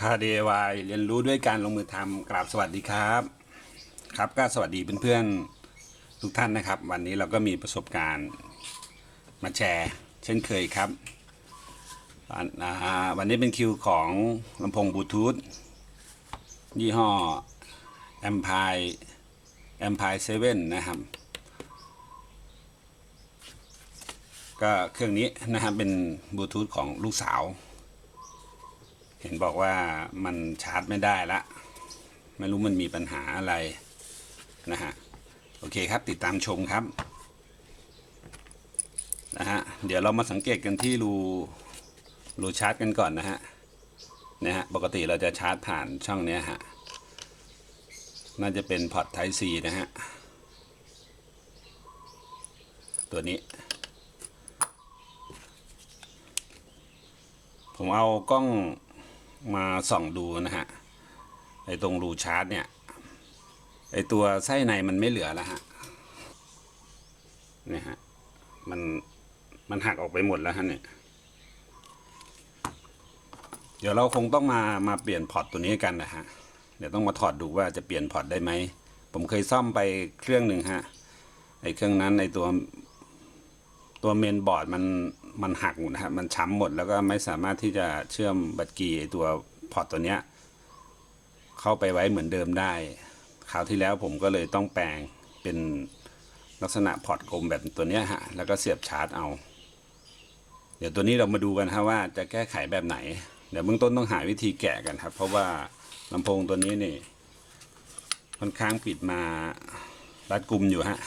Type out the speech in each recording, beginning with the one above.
พา DIY เรียนรู้ด้วยการลงมือทำกราบสวัสดีครับ ครับก็สวัสดีเพื่อนๆทุกท่านนะครับ วันนี้เราก็มีประสบการณ์มาแชร์ เช่นเคยครับวันอ่าวันนี้เป็นคิวของลำโพงบลูทูธยี่ห้อ Empire Empire 7 นะครับ ก็เครื่องนี้นะครับเป็นบลูทูธของลูกสาว เห็นบอกว่ามันชาร์จไม่ได้ละ ไม่รู้มันมีปัญหาอะไรนะฮะโอเคครับติดตามชมครับนะฮะเดี๋ยวเรามาสังเกตกันที่รูรูชาร์จกันก่อนนะฮะนะฮะปกติเราจะชาร์จผ่านช่องเนี้ยฮะน่าจะเป็นพอร์ต Type C นะฮะตัวนี้ ผมเอากล้อง มาส่องดูนะฮะไอ้ตรงรูชาร์จเนี่ยไอ้ตัวไส้ในมันไม่เหลือแล้วฮะเนี่ยฮะมันมันหักออกไปหมดแล้วฮะเนี่ยเดี๋ยวเราคงต้องมามาเปลี่ยนพอร์ตตัวนี้กันนะฮะเดี๋ยวต้องมาถอดดูว่าจะเปลี่ยนพอร์ตได้ไหมผมเคยซ่อมไปเครื่องหนึ่งฮะไอ้เครื่องนั้นไอ้ตัวตัวเมนบอร์ดมัน มันหักหมดนะฮะมันช้ำหมดแล้วก็ไม่สามารถที่จะเชื่อมบัตรกีตัวพอร์ตตัวเนี้ยเข้าไปไว้เหมือนเดิมได้ คราวที่แล้วผมก็เลยต้องแปลงเป็นลักษณะพอร์ตกลมแบบตัวเนี้ยฮะแล้วก็เสียบชาร์จเอา เดี๋ยวตัวนี้เรามาดูกันครับว่าจะแก้ไขแบบไหน เดี๋ยวเบื้องต้นต้องหาวิธีแกะกันครับ เพราะว่าลำโพงตัวนี้นี่ค่อนข้างปิดมารัดกุมอยู่ฮะ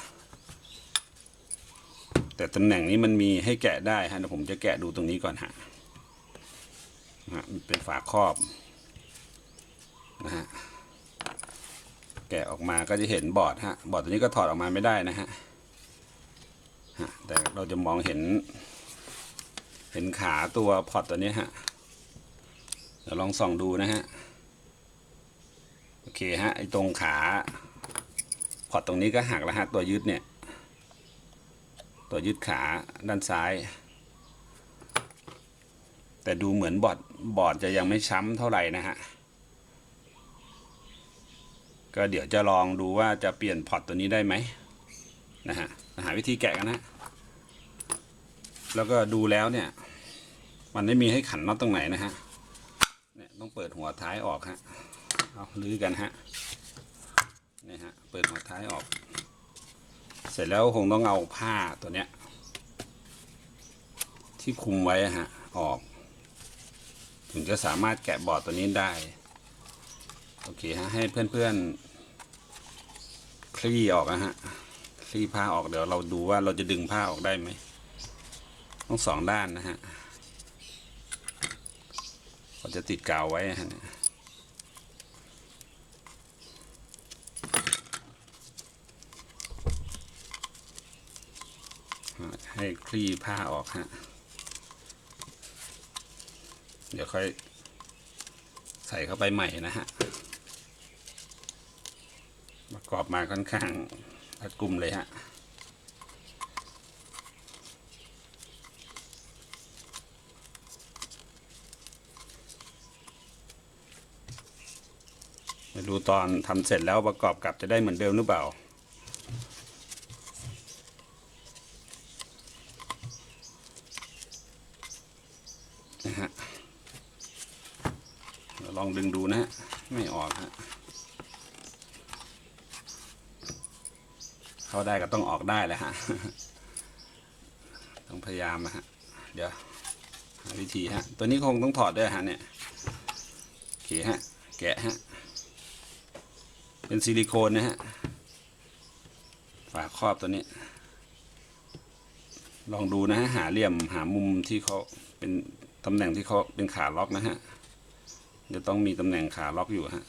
แต่ตำแหน่งนี้มันมีให้แกะได้ฮะเดี๋ยวผมจะแกะดูตรงนี้ก่อนฮะฮะเป็นฝาครอบนะฮะแกะออกมาก็จะเห็นบอร์ดฮะบอร์ดตัวนี้ก็ถอดออกมาไม่ได้นะฮะฮะแต่เราจะมองเห็น เห็นขาตัวพอร์ตตัวนี้ฮะเดี๋ยวลองส่องดูนะฮะโอเคฮะไอ้ตรงขาพอร์ตตรงนี้ก็หักแล้วฮะตัวยึดเนี่ย ตัวยึดขาด้านซ้าย แต่ดูเหมือนบอดบอดจะยังไม่ช้ำเท่าไหร่นะฮะ ก็เดี๋ยวจะลองดูว่าจะเปลี่ยนพอร์ตตัวนี้ได้ไหมนะฮะหาวิธีแกะกันนะ แล้วก็ดูแล้วเนี่ย มันไม่มีให้ขันน็อตตรงไหนนะฮะเนี่ยต้องเปิดหัวท้ายออกฮะเอาลื้อกันฮะนี่ฮะเปิดหัวท้ายออก เสร็จแล้วคงต้องเอาผ้าตัวเนี้ย ที่คุมไว้ฮะ ออก ถึงจะสามารถแกะบอร์ดตัวนี้ได้ โอเคฮะ ให้เพื่อนๆ คลี่ออกนะฮะ คลี่ผ้าออกเดี๋ยวเราดูว่าเราจะดึงผ้าออกได้ไหม ต้องสองด้านนะฮะเราจะติดกาวไว้ฮะเนี่ย ให้คลี่ผ้าออกฮะ เดี๋ยวค่อยใส่เข้าไปใหม่นะฮะ ประกอบมาค่อนข้างรัดกลุ่มเลยฮะมาดูตอนทำเสร็จแล้วประกอบกับจะได้เหมือนเดิมหรือเปล่า นะฮะลองดึงดูนะฮะ ไม่ออกฮะ เข้าได้ก็ต้องออกได้แหละฮะ ต้องพยายามนะฮะ เดี๋ยวหาวิธีฮะ ตัวนี้คงต้องถอดด้วยฮะเนี่ยโอเคฮะ แกะฮะ เป็นซิลิโคนนะฮะ ฝาครอบตัวนี้ ลองดูนะฮะ หาเหลี่ยมหามุมที่เขาเป็น ตำแหน่งที่เขาเป็นขาล็อกนะฮะ จะต้องมีตำแหน่งขาล็อกอยู่ฮะ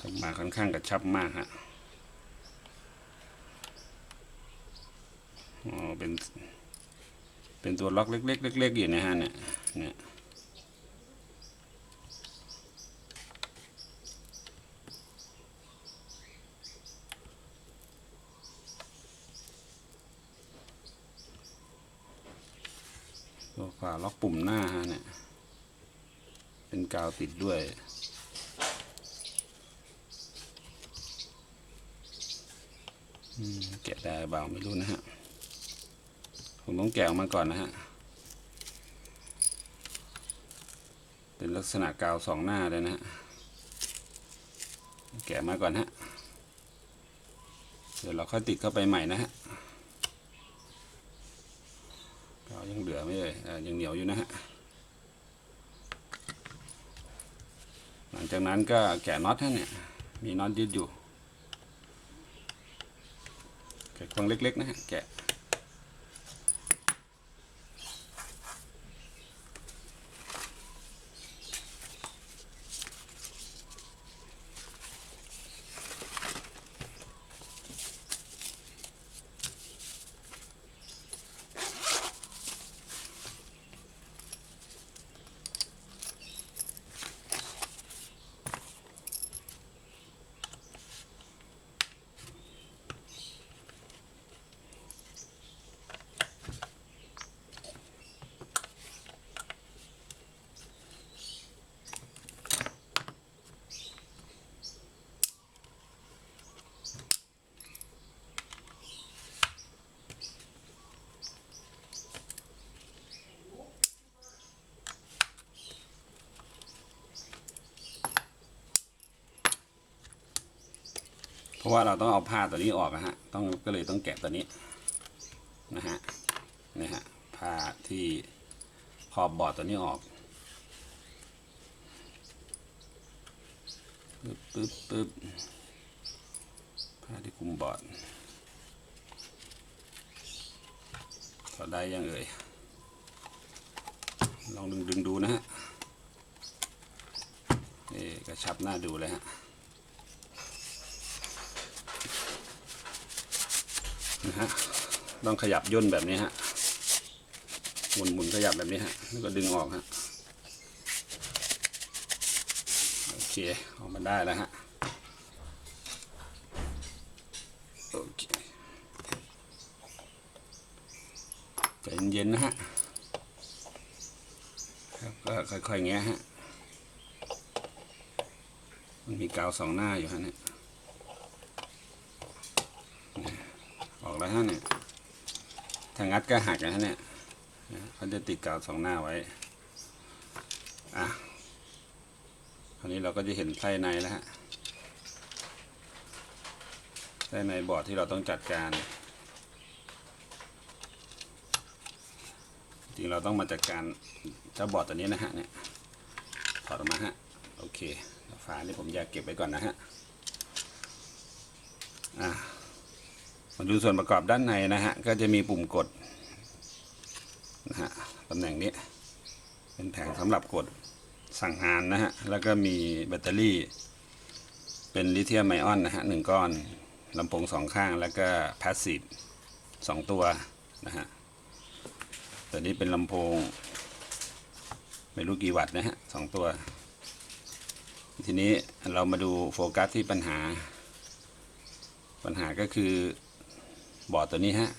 ทำมาค่อนข้างกระชับมากฮะอ๋อเป็น เป็นตัวล็อกเล็กๆเล็กๆอยู่นะฮะเนี่ยเนี่ย ตัวฝาล็อก ปุ่มหน้าฮะเนี่ย เป็นกาวติดด้วย แกะได้เปล่าไม่รู้นะฮะ ผมต้องแกะออกมาก่อนนะฮะ เป็นลักษณะกาวสองหน้าเลยนะฮะ แกะมาก่อนฮะ เดี๋ยวเราค่อยติดเข้าไปใหม่นะฮะกาวยังเห ลือไม่เลยยังเหนียวอยู่นะฮะหลังจากนั้นก็แกะน็อตให้เนี่ย มีน็อตยึดอยู่แกะควงเล็กๆนะฮะแกะ ราะว่าเราต้องเอาผ้าตัวนี้ออกนะฮะ ต้องก็เลยต้องแกะตัวนี้นะฮะนี่ฮะผ้าที่ขอบบอร์ดตัวนี้ออกปึ๊บปึ๊บปึ๊บผ้าที่คุมบอร์ดถอดได้ยังเอ่ยลองดึงดึงดูนะฮะนี่กระชับหน้าดูเลยฮะ นะฮะต้องขยับย่นแบบนี้ฮะหมุนหมุนขยับแบบนี้ฮะแล้วก็ดึงออกฮะโอเคออกมาได้แล้วฮะโอเคใจเย็นๆนะฮะครับก็ค่อยๆแงะฮะมันมีกาวสองหน้าอยู่ฮะเนี่ย ออก แล้วฮะเนี่ยถ้างัดก็หักนะฮะเนี่ยเขาจะติดกาวสองหน้าไว้ อะคราวนี้เราก็จะเห็นไส้ในแล้วฮะไส้ในบอร์ดที่เราต้องจัดการ จริงเราต้องมาจัดการเจ้าบอร์ดตัวนี้นะฮะเนี่ยถอดออกมาฮะ โอเคฝานี่ผมแยากเก็บไว้ก่อนนะฮะ อะ มาดูส่วนประกอบด้านในนะฮะ ก็จะมีปุ่มกดนะฮะตำแหน่งนี้ เป็นแผงสำหรับกดสั่งงานนะฮะ แล้วก็มีแบตเตอรี่ เป็นลิเธียมไอออนนะฮะหนึ่งก้อนลำโพงสองข้างแล้วก็พาสซีฟสองตัวนะฮะตัวนี้เป็นลำโพง ไม่รู้กี่วัตต์นะฮะสองตัว ทีนี้เรามาดูโฟกัสที่ปัญหา ปัญหาก็คือ บอดตัวนี้ฮะ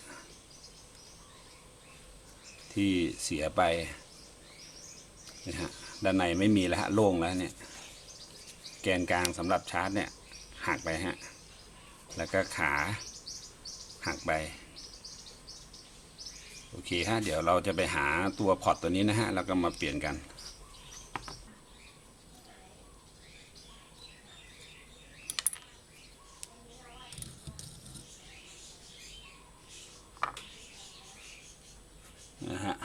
ที่เสียไปนะฮะด้านในไม่มีแล้วฮะโล่งแล้วเนี่ย แกนกลางสำหรับชาร์จเนี่ยหักไปฮะ แล้วก็ขาหักไป โอเคฮะ เดี๋ยวเราจะไปหาตัวพอร์ตตัวนี้นะฮะ แล้วก็มาเปลี่ยนกัน นะฮะ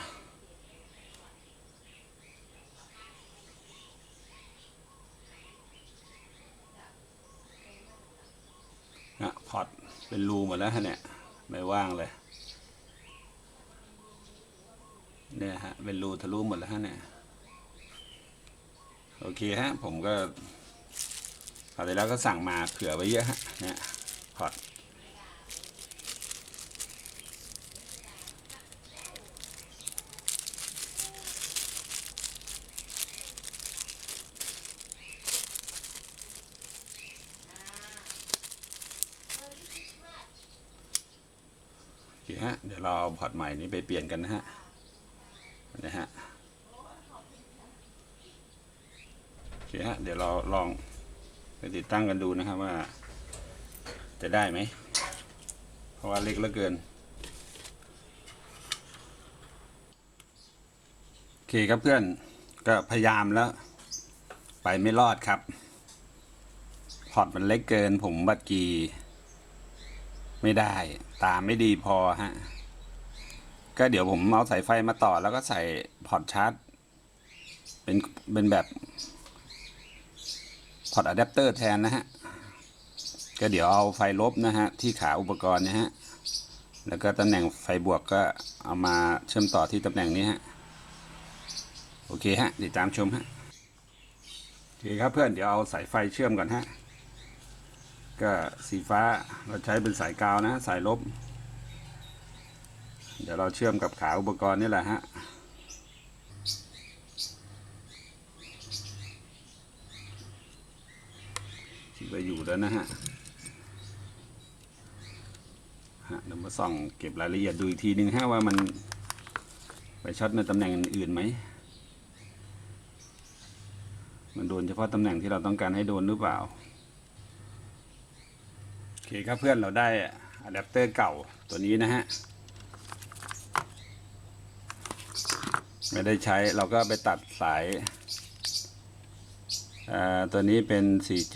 นะพอร์ต เป็นรูหมดแล้วฮะเนี่ย ไม่ว่างเลย เนี่ยฮะ เป็นรูทะลุหมดแล้วฮะเนี่ย โอเคฮะ ผมก็คราวที่แล้วก็สั่งมาเผื่อไว้เยอะฮะเนี่ย เคฮะ เดี๋ยวเราพอร์ตใหม่นี้ไปเปลี่ยนกันนะฮะ นะฮะเคฮะ เดี๋ยวเราลองไปติดตั้งกันดูนะครับว่า จะได้ไหม เพราะว่าเล็กเหลือเกิน โอเคครับเพื่อน ก็พยายามแล้ว ไปไม่รอดครับ พอร์ตมันเล็กเกินผมบัดกี ไม่ได้ ตาไม่ดีพอฮะ ก็เดี๋ยวผมเอาสายไฟมาต่อแล้วก็ใส่พอร์ตชาร์จ เป็นเป็นแบบพอร์ตอะแดปเตอร์แทนนะฮะ ก็เดี๋ยวเอาไฟลบนะฮะ ที่ขาอุปกรณ์เนะฮะ แล้วก็ตำแหน่งไฟบวกก็เอามาเชื่อมต่อที่ตำแหน่งนี้ฮะ โอเคฮะติดตามชมฮะโอเคครับเพื่อนเดี๋ยวเอาสายไฟเชื่อมก่อนฮะ ก็สีฟ้าเราใช้เป็นสายกาวนะ สายลบ เดี๋ยวเราเชื่อมกับขาอุปกรณ์นี่แหละฮะไปอยู่แล้วนะฮะฮะเดี๋ยวมาส่องเก็บรายละเอียดดูอีกทีนึงฮะว่ามันไปช็อตในตำแหน่งอื่นๆไหม มันโดนเฉพาะตำแหน่งที่เราต้องการให้โดนหรือเปล่า คครับเพื่อนเราได้อะแดปเตอร์เก่าตัวนี้นะฮะ ไม่ได้ใช้เราก็ไปตัดสาย ตัวนี้เป็น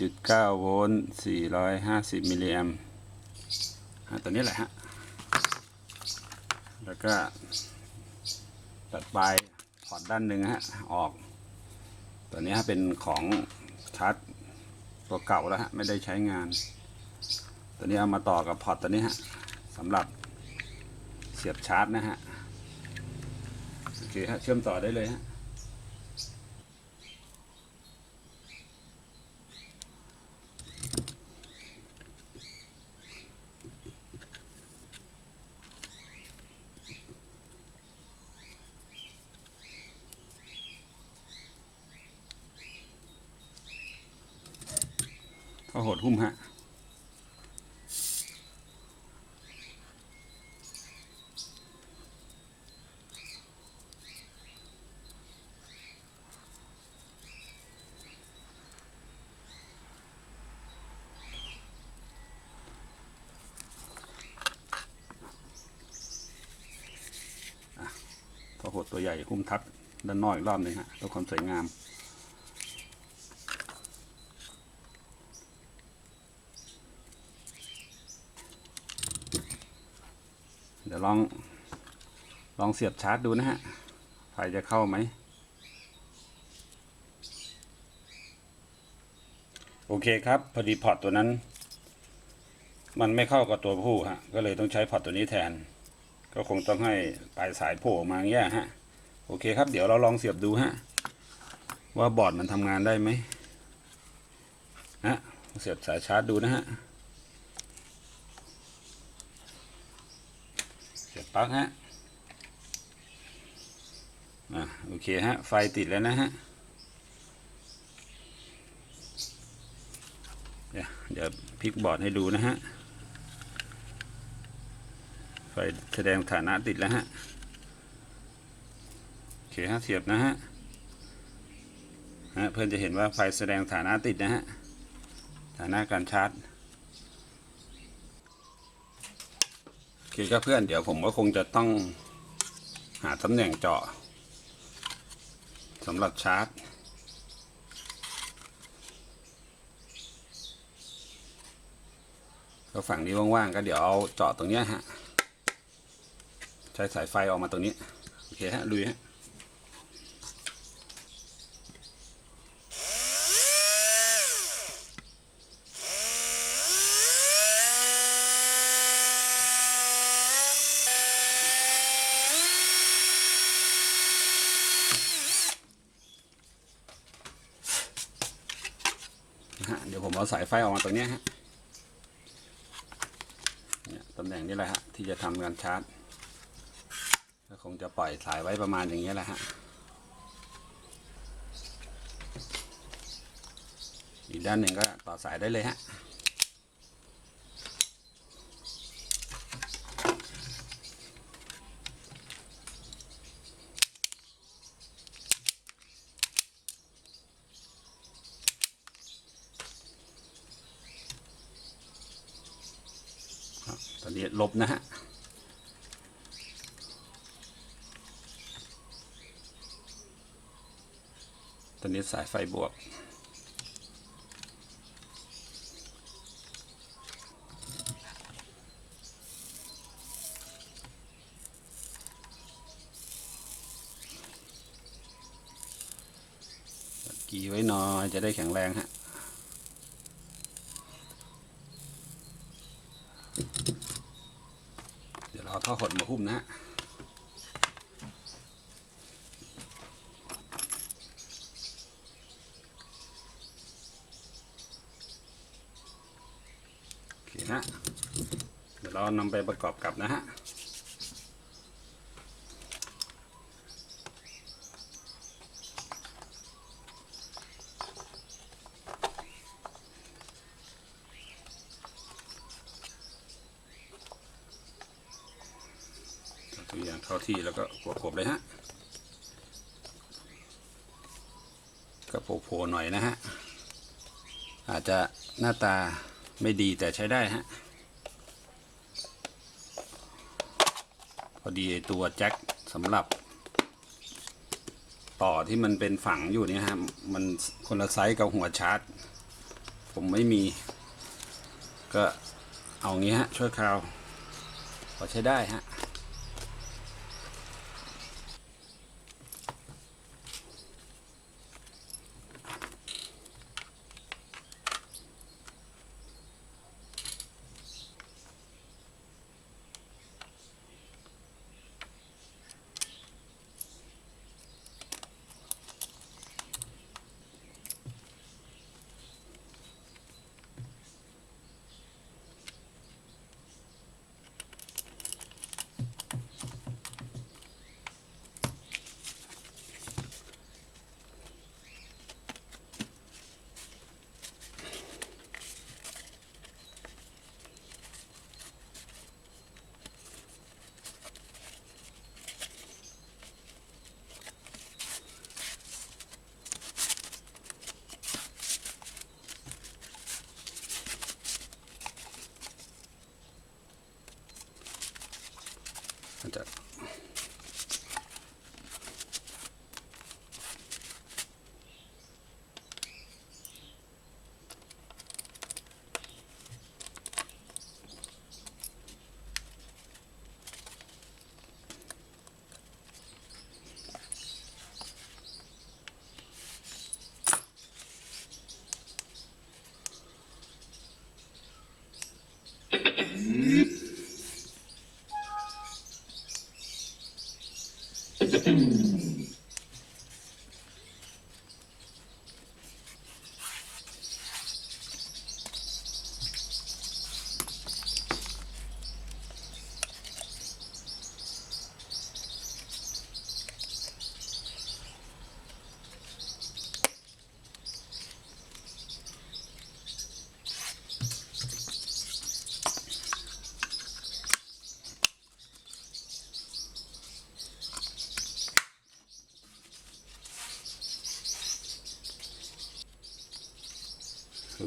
4.9 โวลต์ 450 มิลลิแอมตัวนี้แหละฮะ แล้วก็ตัดปลายพอร์ตด้านหนึ่งฮะ ออก ตัวนี้ฮะเป็นของชาร์จตัวเก่าแล้วฮะ ไม่ได้ใช้งาน ตัวนี้เอามาต่อกับพอร์ตตัวนี้ฮะสำหรับเสียบชาร์จนะฮะโอเคฮะเชื่อมต่อได้เลยฮะ หดตัวใหญ่หุ้มทับด้านนอกอีกรอบหนึ่งฮะเพื่อความสวยงาม เดี๋ยวลองลองเสียบชาร์จดูนะฮะไฟจะเข้าไหม โอเคครับ พอดีพอร์ตตัวนั้น มันไม่เข้ากับตัวผู้ฮะ ก็เลยต้องใช้พอร์ตตัวนี้แทน ก็คงต้องให้ปลายสายโผล่ออกมาเงี้ยฮะ โอเคครับ เดี๋ยวเราลองเสียบดูฮะ ว่าบอร์ดมันทำงานได้ไหมฮะ เสียบสายชาร์จดูนะฮะ เสียบปลั๊กฮะ อะโอเคฮะ ไฟติดแล้วนะฮะ เดี๋ยวพลิกบอร์ดให้ดูนะฮะ ไฟแสดงฐานะติดแล้วฮะโอเคฮะเสียบนะฮะฮะเพื่อนจะเห็นว่าไฟแสดงฐานะติดนะฮะฐานะการชาร์จโอเคครับเพื่อนเดี๋ยวผมก็คงจะต้องหาตำแหน่งเจาะสำหรับชาร์จก็ฝั่งนี้ว่างๆก็เดี๋ยวเอาเจาะตรงเนี้ยฮะ ใช้สายไฟออกมาตรงนี้ โอเคฮะลุยฮะเดี๋ยวผมเอาสายไฟออกมาตรงนี้ฮะตำแหน่งนี้แหละฮะที่จะทำการชาร์จ ก็คงจะปล่อยสายไว้ประมาณอย่างนี้แหละฮะอีกด้านหนึ่งก็ต่อสายได้เลยฮะตอนนี้ลบนะฮะ นี้สายไฟบวก กีไว้หน่อยจะได้แข็งแรงฮะเดี๋ยวเราเอท่อหดมาหุ้มนะฮะ โอเคฮะ เดี๋ยวเรา นำไปประกอบกับนะฮะตัวอย่างเข้าที่แล้วก็ประกบเลยฮะก็โผล่ๆหน่อยนะฮะ อาจจะหน้าตาไม่ดีแต่ใช้ได้ฮะ อดีตัวแจ็คสำหรับ ต่อที่มันเป็นฝังอยู่เนี่ยฮะ มันคนละไซส์กับหัวชาร์จ ผมไม่มี ก็เอางี้ฮะช่วยคราวพอใช้ได้ฮะ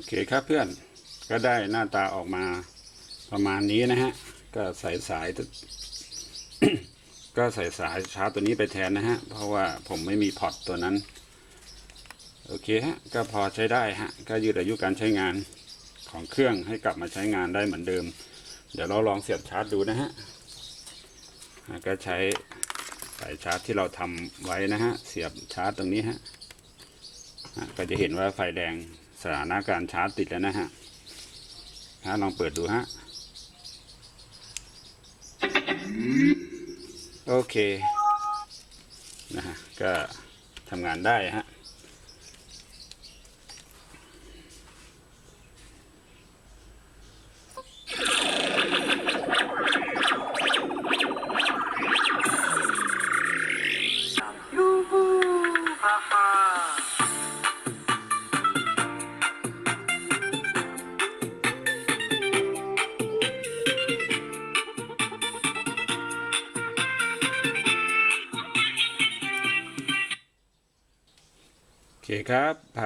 เคครับเพื่อนก็ได้หน้าตาออกมาประมาณนี้นะฮะ ก็ใส่สาย ก็ใส่สายชาร์จตัวนี้ไปแทนนะฮะ เพราะว่าผมไม่มีพอร์ตตัวนั้น โอเคฮะ ก็พอใช้ได้ฮะ ก็ยืดอายุการใช้งานของเครื่องให้กลับมาใช้งานได้เหมือนเดิม เดี๋ยวเราลองเสียบชาร์จดูนะฮะ ก็ใช้สายชาร์จที่เราทำไว้นะฮะ เสียบชาร์จตรงนี้ฮะ ก็จะเห็นว่าไฟแดง สถานะการชาร์จติดแล้วนะฮะฮะลองเปิดดูฮะ โอเค นะฮะ ก็ทำงานได้ฮะ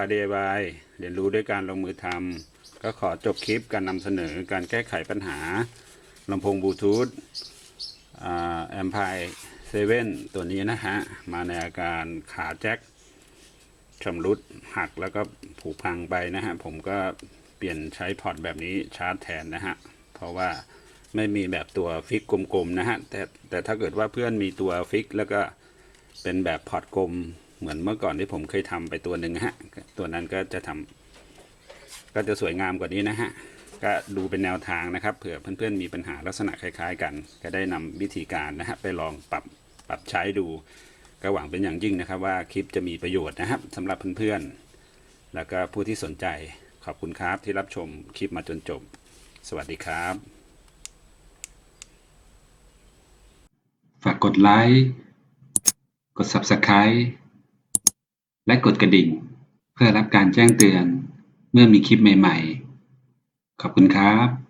าเดบายเรียนรู้ด้วยการลงมือทำก็ขอจบคลิปการนำเสนอการแก้ไขปัญหาลำโพงบลูทูธแอมพายเซเว่นตัวนี้นะฮะ มาในอาการขาแจ็คชำรุดหักแล้วก็ผุพังไปนะฮะ ผมก็เปลี่ยนใช้พอร์ตแบบนี้ชาร์จแทนนะฮะ เพราะว่าไม่มีแบบตัวฟิกกลมๆนะฮะ แต่แต่ถ้าเกิดว่าเพื่อนมีตัวฟิกแล้วก็เป็นแบบพอร์ตกลม เหมือนเมื่อก่อนที่ผมเคยทำไปตัวหนึ่งฮะ ตัวนั้นก็จะทำก็จะสวยงามกว่านี้นะฮะ ก็ดูเป็นแนวทางนะครับ เผื่อเพื่อนๆมีปัญหาลักษณะคล้าย ๆ กัน ก็ได้นำวิธีการนะฮะไปลองปรับปรับใช้ดู ก็หวังเป็นอย่างยิ่งนะครับ ว่าคลิปจะมีประโยชน์นะครับสำหรับเพื่อนๆ แล้วก็ผู้ที่สนใจขอบคุณครับที่รับชมคลิปมาจนจบ สวัสดีครับ ฝากกดไลค์ กด Subscribe และกดกระดิ่ง เพื่อรับการแจ้งเตือน เมื่อมีคลิปใหม่ ๆ ขอบคุณครับ